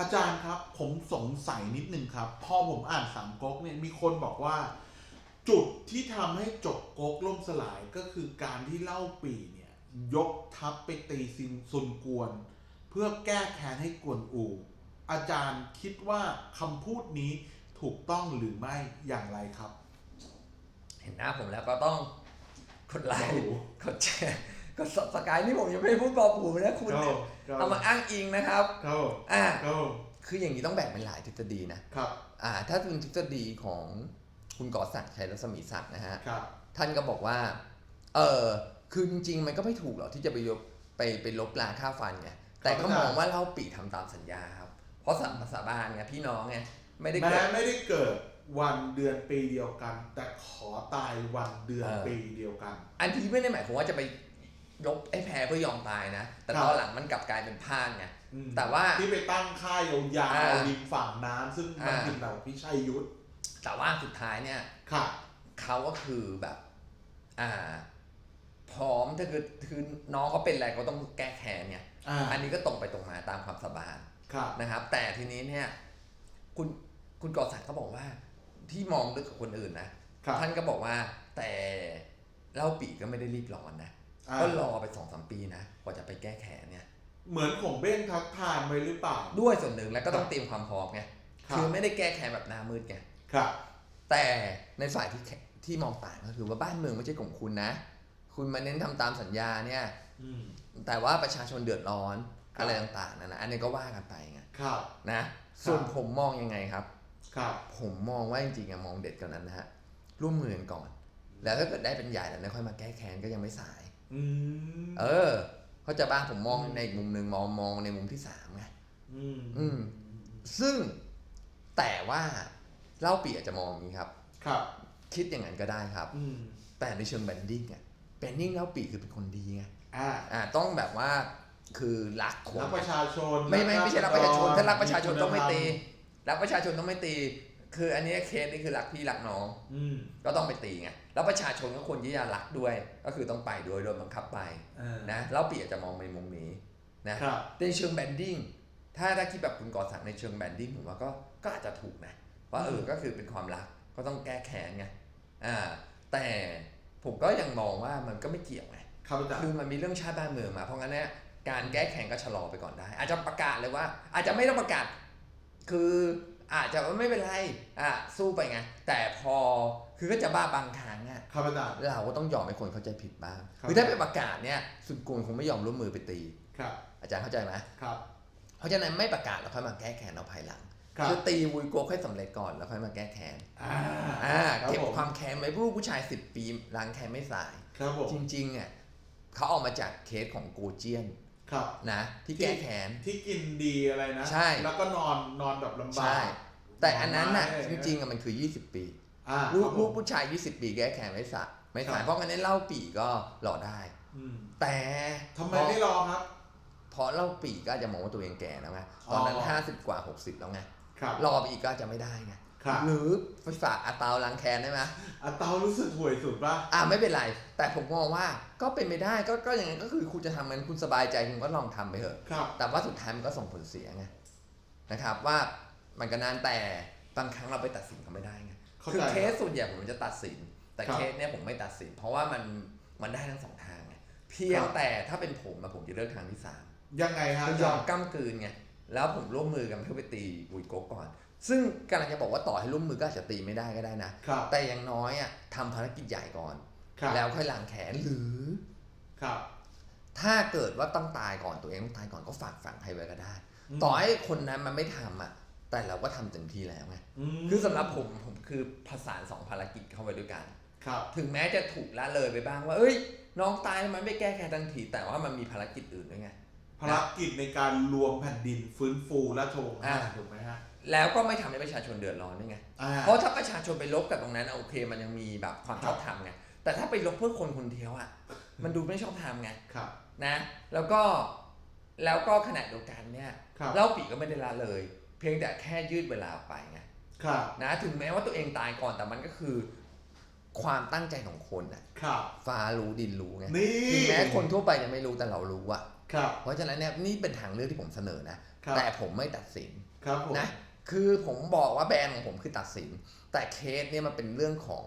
อาจารย์ครับ ผมสงสัยนิดนึงครับ พอผมอ่านสามก๊กเนี่ยมีคนบอกว่า จุดที่ทำให้จบก๊กล่มสลายก็คือการที่เล่าปีเนี่ย ยกทัพไปตีซินซุนกวน เพื่อแก้แค้นให้กวนอู อาจารย์คิดว่าคำพูดนี้ถูกต้องหรือไม่อย่างไรครับ เห็นหน้าผมแล้วก็ต้องกดไลโอ้ค์โหกดแชร์ กด subscribe นี่ผมยังไม่ได้พูดบอกผมนะคุณเนี่ยเอามาอ้างอิงนะครับเข้าอ่าเข้าคืออย่างนี้ต้องแบ่งเป็นหลายทฤษฎีนะครับอ่าถ้าเป็นทฤษฎีของคุณก่อศักดิ์ชัยรัศมีศักดิ์นะฮะครับท่านก็บอกว่าเออคือจริงๆมันก็ไม่ถูกหรอกที่จะไปยกไปไปลบลาค่าฟันไงแต่ก็มองว่าเล่าปีทำตามสัญญาครับ เพราะสัมภาษาบานไงพี่น้องไงไม่ได้แม้เกิดไม่ได้เกิดวันเดือนปีเดียวกัน แต่ขอตายวันเดือนเออปีเดียวกัน อันที่ไม่ได้หมายความว่าจะไป ยกไอ้แพ้เพื่อยอมตายนะ แต่ครับตอนหลังมันกลับกลายเป็นพลาดไงอืมแต่ว่าที่ไปตั้งค่ายยาวอ่าๆริมฝั่งน้ำซึ่งมันอ่าเป็นแบบพิชัยยุทธแต่ว่าสุดท้ายเนี่ยค่ะเขาก็คือแบบ อ่า พร้อมถ้าคือคือน้องเขาเป็นอะไรก็ต้องแก้แค้นเนี่ยอ่าอันนี้ก็ตรงไปตรงมาตามความสบายค่ะนะครับ แต่ทีนี้เนี่ย คุณคุณกอศักดิ์เขาบอกว่า ที่มองลึกกับคนอื่นนะครับท่านก็บอกว่าแต่เล่าปีก็ไม่ได้รีบร้อนนะ อ่า ก็รอไปสองสามปีนะกว่าจะไปแก้แค้นเนี่ย เหมือนของเบ้งทักทานไว้หรือเปล่า ด้วยส่วนหนึ่งแล้วก็ต้องเตรียมความพร้อมไงครับ คือไม่ได้แก้แค้นแบบหน้ามืดไงครับแต่ในฝ่ายที่แขที่มองต่างก็คือว่าบ้านเมืองไม่ใช่ของคุณนะ คุณมาเน้นทำตามสัญญาเนี่ย อืม แต่ว่าประชาชนเดือดร้อนครับ อะไรต่างๆนั่นนะอันนี้ก็ว่ากันไปไงครับ นะส่วนผมมองยังไงครับ ครับ ผมมองว่าจริงๆอะมองเด็ดกว่านั้นนะฮะร่วมมือกันก่อน แล้วถ้าเกิดได้เป็นใหญ่แล้วเนี่ยค่อยมาแก้แค้นก็ยังไม่สาย อืมเออ เขาใจะบ้างผมมองในอีกมุมหนึ่งมองมองในมุมที่สามไง อืมอืม ซึ่งแต่ว่าเล่าปีอาจจะมองอย่างนี้ครับ ครับ คิดอย่างนั้นก็ได้ครับ อืม แต่ในเชิงแบนดิ้งอะแบนดิ้งเล่าปีคือเป็นคนดีไงอ่าอ่าต้องแบบว่าคือรักคน รักประชาชนไม่ไม่ไม่ใช่รักประชาชนถ้ารักประชาชนต้องไม่ตีคุณธรรรักประชาชนต้องไม่ตี คืออันนี้เคสนี่คือรักพี่รักน้อง อืมก็ต้องไปตีไงแล้วประชาชนก็ควรที่จะรักด้วย ก็คือต้องไปด้วยโดยบังคับไปเออนะแล้วปีอาจจะมองในมุมนี้นะครับในเชิงแบนดิ้งถ้าถ้าคิดแบบคุณกอศักดิ์ในเชิงแบนดิ้งผมว่าก็ก็อาจจะถูกนะว่าเออก็คือเป็นความรักก็ต้องแก้แค้นไงอ่าแต่ผมก็ยังมองว่ามันก็ไม่เกี่ยวไง ครับอาจารคือย์มันมีเรื่องชาติบ้านเมืองมา เพราะงั้นเนี่ยการแก้แค้นก็ชะลอไปก่อนได้ อาจจะประกาศเลยว่า อาจจะไม่ต้องประกาศ คือ อาจจะไม่เป็นไรอะสู้ไปไง แต่พอคือก็จะบ้าบางครั้งอะครับอาจารย์เราก็ต้องยอมให้คนเข้าใจผิดบ้างครับคือถ้าไปประกาศเนี่ยสุดโกนคงไม่ยอมร่วมมือไปตีครับ อาจารย์เข้าใจไหมครับ เพราะฉะนั้นไม่ประกาศแล้วค่อยมาแก้แค้นเอาภายหลังครับคือตีวุยโกกให้สำเร็จก่อนแล้วค่อยมาแก้แค้นอ่าอ่าครับเก็บผมความแค้นไว้ลูกผู้ชาย10ปีล้างแค้นไม่สายครับผมจริงๆอะเขาเออกมาจากเคสของโกเจียน ครับนะที่แก้แค้นที่กินดีอะไรนะใช่แล้วก็นอนนอนแบบลำบาใช่กแต่อันนั้นน่ะใช่จริงๆอะมันคือ 20 ปีอ่าลูคกรับผมลูกผู้ชาย 20 ปีแก้แค้นไม่สายไม่ครัสายบเพราะงั้นเล่าปีก็รอได้อืมแต่ทำไมไม่รอครับ เพราะเล่าปีก็อาจจะมองว่าตัวเองแก่แล้วไงตอนนั้นอ๋อ50 กว่า 60 แล้วไงครับรอไปอีกก็อาจจะไม่ได้ไง ครับหรือไปฝากอาตาวล้างแค้นได้ไหมอาเตารู้สึกห่วยสุดป่ะอ่าไม่เป็นไร แต่ผมมองว่าก็เป็นไม่ได้ก็ก็อย่างนั้นก็คือคุณจะทำมันคุณสบายใจคุณก็ลองทำไปเถอะครับแต่ว่าสุดท้ายมันก็ส่งผลเสียไงนะครับว่ามันก็นานแต่บางครั้งเราไปตัดสินเขาไม่ได้ไงเข้าคือใจเคสส่วนใหญ่ผมจะตัดสิน แต่ครับเคสเนี้ยผมไม่ตัดสิน เพราะว่ามันมันได้ทั้งสองทางไงเพียงครับแต่ถ้าเป็นผมอะผมจะเลือกทางที่สามยังไงฮะคือาอยจาอรมย์ก้ากลืนไงแล้วผมร่วมมือกันเพื่อไปตีบุยโกะก่อน ซึ่งกำลังจะบอกว่าต่อให้ร่วมมือก็อาจจะตีไม่ได้ก็ได้นะ ครับ แต่อย่างน้อยอะทำภารกิจใหญ่ก่อน ครับแล้วค่อยล้างแขนหรือ ครับ ถ้าเกิดว่าต้องตายก่อนตัวเองต้องตายก่อนก็ฝากฝังใครไว้ก็ได้มต่อให้คนนั้นมันไม่ทำอะ แต่เราก็ทำเต็มที่แล้วไง มคือสำหรับผมผมคือผสานสองภารกิจเข้าไปด้วยกัน ครับ ถึงแม้จะถูกละเลยไปบ้างว่า เอ้ย น้องตายมันไม่แก้แค้นทันที แต่ว่ามันมีภารกิจอื่นด้วยไง ภารกิจในการรวมแผ่นดินฟื้นฟูราชวงศ์อ่าห้าถูกไหมฮะแล้วก็ไม่ทำให้ประชาชนเดือดร้อนด้วยไง อ่าเพราะถ้าประชาชนไปลบกับตรงนั้นอะโอเคมันยังมีแบบความชอบธรรมไง แต่ถ้าไปลบเพื่อคนคนเดียวอะ มันดูไม่ชอบธรรมไงครับ นะ แล้วก็แล้วก็ขณะเดียวกันเนี่ยครับ เล่าปีก็ไม่ได้ละเลย เพียงแต่แค่ยืดเวลาออกไปไงครับนะถึงแม้ว่าตัวเองตายก่อนแต่มันก็คือ ความตั้งใจของคนน่ะครับ ฟ้ารู้ดินรู้ไงนี่ ถึงแม้คนทั่วไปจะไม่รู้แต่เรารู้อะ ครับ เพราะฉะนั้นเนี่ยนี่เป็นทางเลือกที่ผมเสนอนะครับแต่ผมไม่ตัดสินครับผมนะคือผมบอกว่าแบรนด์ของผมคือตัดสิน แต่เคสเนี่ยมันเป็นเรื่องของ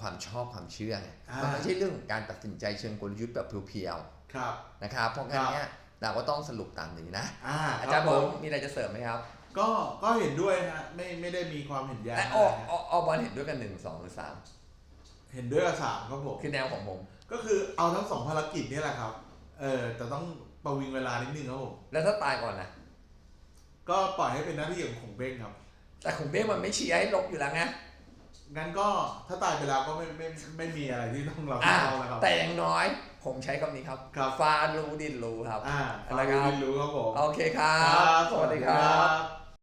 ความชอบความเชื่อไงอ่ามัมันไม่ใช่เรื่องของการตัดสินใจเชิงกลยุทธ์แบบเพียวครับๆนะครับเพราะงั้นเนี่ยเราก็ต้องสรุปตามนี้นะอ่าอาจารย์คผบมมีอะไรจะเสริมไหมครับ ก็ก็เห็นด้วยนะไม่ไม่ได้มีความเห็นแย้งและอะอไรอกนะออกออกบอลเห็นด้วยกันหนึ่งสองหรือสามเห็นด้วยกับสามครับผมคือแนวของผม ก็คือเอาทั้งสองภารกิจนี่แหละครับเออแต่ต้อง ประวิงเวลานิดนึงครับผมแล้วถ้าตายก่อนนะก็ปล่อยให้เป็นหน้าที่ของของเบ้งครับ แต่ของเบ้มันไม่เชียร์ให้ลบอยู่แล้วไงงั้นก็ถ้าตายไปแล้วก็ไม่ไม่ไม่มีอะไรที่ต้องรับผิอ่าดชอบแล้วครับ แต่อย่างน้อยผมใช้คำนี้ครับครับฟ้ารู้ดินรู้ครับอ่าอะไรฟังครับรู้รู้ครับผมโอเคครับครับสวัสดีครับบ